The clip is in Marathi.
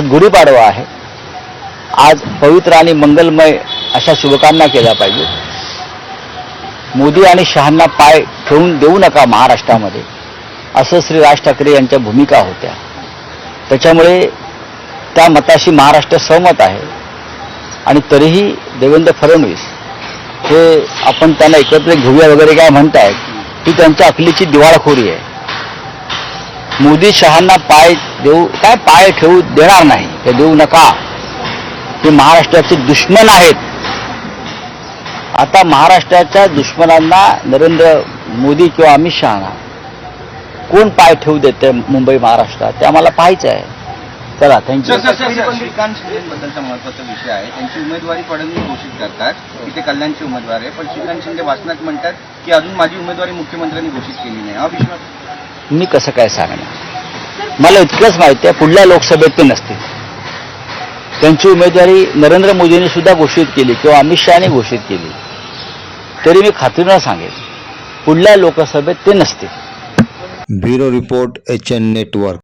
गुढीपाडवा आहे. आज पवित्र आणि मंगलमय अशा शुभकामना केल्या पाहिजे. मोदी आणि शहांना पाय ठेवून देऊ नका महाराष्ट्रामध्ये. असं श्री राज ठाकरे यांच्या भूमिका होत्या. त्याच्यामुळे त्या मताशी महाराष्ट्र सहमत आहे. आणि तरीही देवेंद्र फडणवीस हे आपण त्यांना एकत्र घेऊया वगैरे काय म्हणतायत ती त्यांच्या अकलीची दिवाळखोरी आहे. मोदी शहांना पाय देऊ काय पाय ठेवू देणार नाही ते देऊ नका. ते महाराष्ट्राचे दुश्मन आहेत. आता महाराष्ट्राच्या दुश्मनांना नरेंद्र मोदी किंवा अमित शहाना कोण पाय ठेवू देते मुंबई महाराष्ट्रात? ते आम्हाला पाहायचं आहे. चला थँक्यू श्रीकांत शिंदेबद्दलचा महत्त्वाचा विषय आहे. त्यांची उमेदवारी फडणवीस घोषित करतात. की ते कल्याणचे उमेदवार आहे. पण श्रीकांत शिंदे वाचनात म्हणतात की अजून माझी उमेदवारी मुख्यमंत्र्यांनी घोषित केली नाही. अविश्वास. मी कसं काय सांगणार? मला इतकंच माहिती आहे पुढल्या लोकसभेत ते नसतील. त्यांची उमेदवारी नरेंद्र मोदींनी सुद्धा घोषित केली किंवा अमित शहाने घोषित केली. तरी मी खात्रीनं सांगेन पुढल्या लोकसभेत ते नसतील. Bureau report H N network.